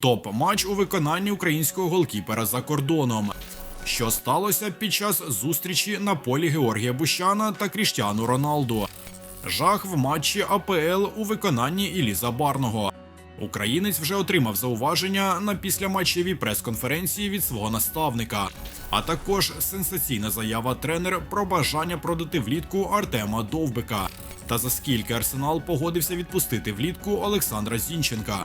Топ-матч у виконанні українського голкіпера за кордоном. Що сталося під час зустрічі на полі Георгія Бущана та Кріштіану Роналду? Жах в матчі АПЛ у виконанні Іллі Забарного. Українець вже отримав зауваження на післяматчевій прес-конференції від свого наставника, а також сенсаційна заява тренера про бажання продати влітку Артема Довбика. Та за скільки Арсенал погодився відпустити влітку Олександра Зінченка.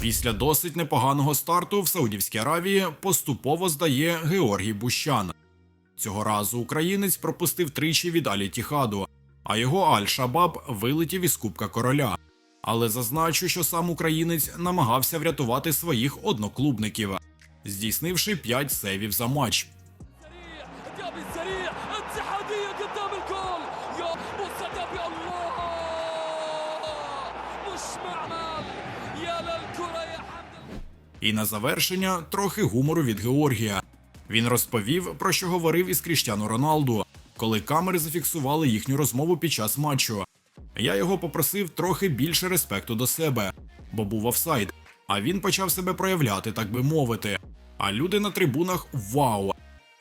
Після досить непоганого старту в Саудівській Аравії поступово здає Георгій Бущан. Цього разу українець пропустив тричі від Алі Тіхаду, а його Аль-Шабаб вилетів із Кубка Короля. Але зазначу, що сам українець намагався врятувати своїх одноклубників, здійснивши 5 сейвів за матч. І на завершення трохи гумору від Георгія. Він розповів, про що говорив із Кріштяну Роналду, коли камери зафіксували їхню розмову під час матчу. Я його попросив трохи більше респекту до себе, бо був офсайд. А він почав себе проявляти, так би мовити. А люди на трибунах вау!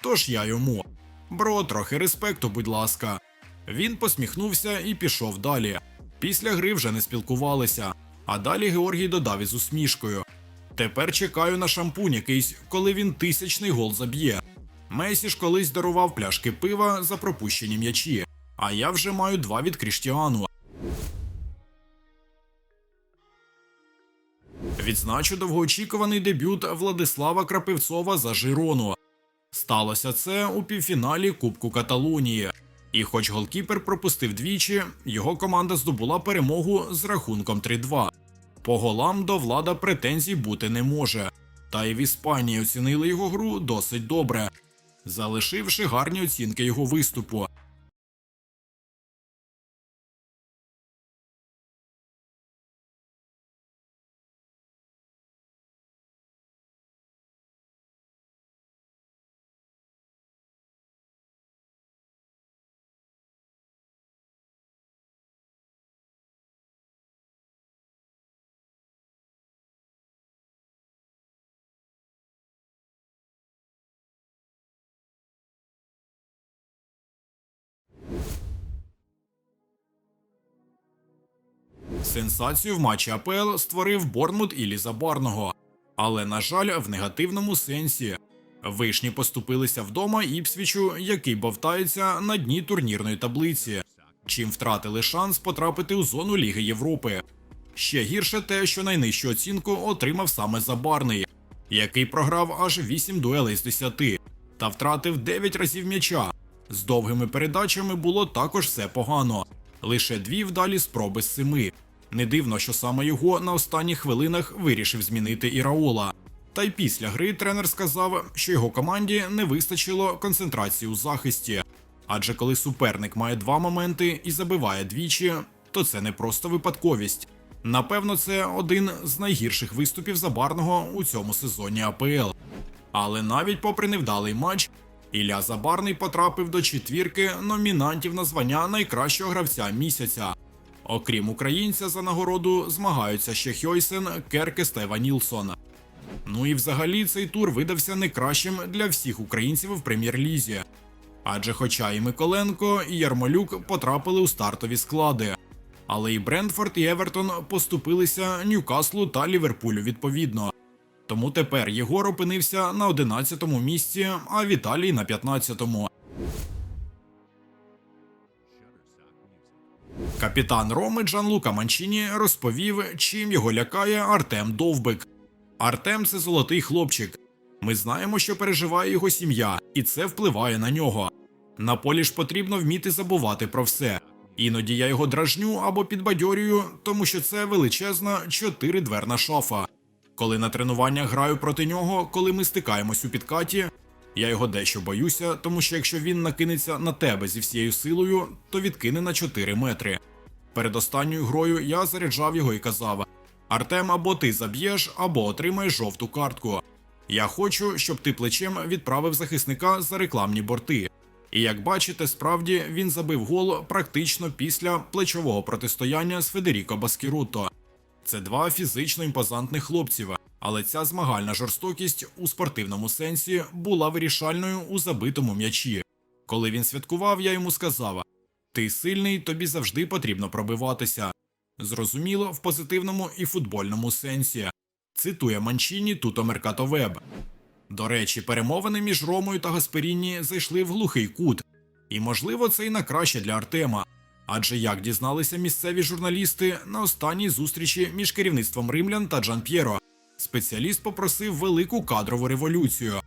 Тож я йому. Бро, трохи респекту, будь ласка. Він посміхнувся і пішов далі. Після гри вже не спілкувалися а далі Георгій додав із усмішкою. Тепер чекаю на шампунь якийсь, коли він тисячний гол заб'є. Месі ж колись дарував пляшки пива за пропущені м'ячі, а я вже маю два від Кріштіану. Відзначу довгоочікуваний дебют Владислава Крапивцова за Жирону. Сталося це у півфіналі Кубку Каталонії. І хоч голкіпер пропустив двічі, його команда здобула перемогу з рахунком 3-2. По голам до влада претензій бути не може. Та й в Іспанії оцінили його гру досить добре, залишивши гарні оцінки його виступу. Сенсацію в матчі АПЛ створив Борнмут Іллі Забарного. Але, на жаль, в негативному сенсі. Вишні поступилися вдома Іпсвічу, який бовтається на дні турнірної таблиці, чим втратили шанс потрапити у зону Ліги Європи. Ще гірше те, що найнижчу оцінку отримав саме Забарний, який програв аж 8 дуелей з 10 та втратив 9 разів м'яча. З довгими передачами було також все погано. Лише дві вдалі спроби з семи. Не дивно, що саме його на останніх хвилинах вирішив змінити і Раола. Та й після гри тренер сказав, що його команді не вистачило концентрації у захисті. Адже коли суперник має два моменти і забиває двічі, то це не просто випадковість. Напевно, це один з найгірших виступів Забарного у цьому сезоні АПЛ. Але навіть попри невдалий матч, Ілля Забарний потрапив до четвірки номінантів на звання найкращого гравця місяця. Окрім українця, за нагороду змагаються ще Хьойсен, Керкес та Ева Нілсон. Ну і взагалі цей тур видався не кращим для всіх українців в прем'єр-лізі. Адже хоча і Миколенко, і Ярмолюк потрапили у стартові склади. Але і Брентфорд і Евертон поступилися Ньюкаслу та Ліверпулю відповідно. Тому тепер Єгор опинився на 11-му місці, а Віталій на 15-му. Капітан Роми Джанлука Манчіні розповів, чим його лякає Артем Довбик. Артем це золотий хлопчик. Ми знаємо, що переживає його сім'я, і це впливає на нього. На полі ж потрібно вміти забувати про все. Іноді я його дражню або підбадьорюю, тому що це величезна чотиридверна шафа. Коли на тренуваннях граю проти нього, коли ми стикаємось у підкаті, Я його дещо боюся, тому що якщо він накинеться на тебе зі всією силою, то відкине на 4 метри. Перед останньою грою я заряджав його і казав: Артем, або ти заб'єш, або отримаєш жовту картку. Я хочу, щоб ти плечем відправив захисника за рекламні борти. І як бачите, справді він забив гол практично після плечового протистояння з Федеріко Баскіруто. Це два фізично імпозантних хлопців, але ця змагальна жорстокість у спортивному сенсі була вирішальною у забитому м'ячі. Коли він святкував, я йому сказав: Ти сильний, тобі завжди потрібно пробиватися. Зрозуміло, в позитивному і футбольному сенсі. Цитує Манчіні Туто Меркато Веб. До речі, перемовини між Ромою та Гасперіні зайшли в глухий кут, і можливо це і на краще для Артема. Адже як дізналися місцеві журналісти на останній зустрічі між керівництвом римлян та Джан П'єро, спеціаліст попросив велику кадрову революцію,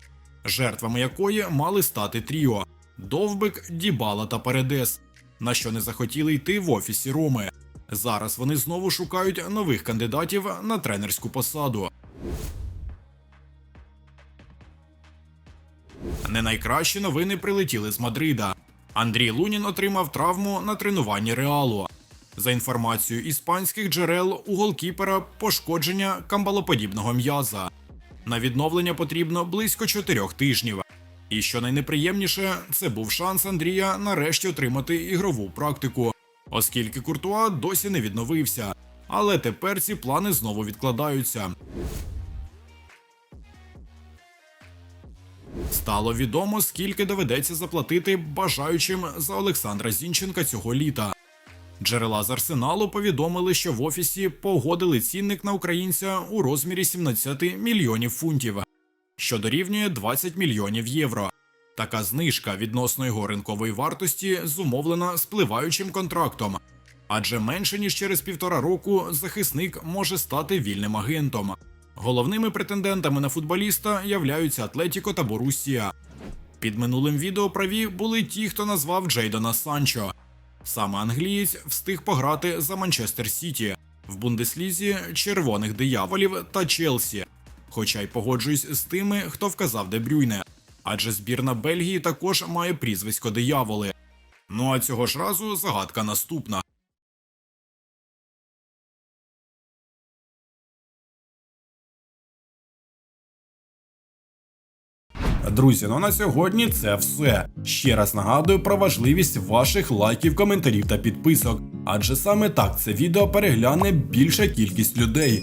жертвами якої мали стати тріо Довбик, Дібала та Передес, на що не захотіли йти в офісі Роми. Зараз вони знову шукають нових кандидатів на тренерську посаду. Не найкращі новини прилетіли з Мадрида. Андрій Лунін отримав травму на тренуванні реалу. За інформацією іспанських джерел, у голкіпера пошкодження камбалоподібного м'яза. На відновлення потрібно близько чотирьох тижнів. І що найнеприємніше, це був шанс Андрія нарешті отримати ігрову практику, оскільки Куртуа досі не відновився. Але тепер ці плани знову відкладаються. Стало відомо, скільки доведеться заплатити бажаючим за Олександра Зінченка цього літа. Джерела з арсеналу повідомили, що в офісі погодили цінник на українця у розмірі 17 мільйонів фунтів, що дорівнює 20 мільйонів євро. Така знижка відносно його ринкової вартості зумовлена спливаючим контрактом, адже менше ніж через півтора року захисник може стати вільним агентом. Головними претендентами на футболіста являються Атлетіко та Боруссія. Під минулим відео праві були ті, хто назвав Джейдона Санчо. Саме англієць встиг пограти за Манчестер Сіті в Бундеслізі червоних дияволів та Челсі. Хоча й погоджуюсь з тими, хто вказав Дебрюйне, адже збірна Бельгії також має прізвисько дияволи. Ну а цього ж разу загадка наступна. Друзі, ну на сьогодні це все. Ще раз нагадую про важливість ваших лайків, коментарів та підписок, адже саме так це відео перегляне більша кількість людей,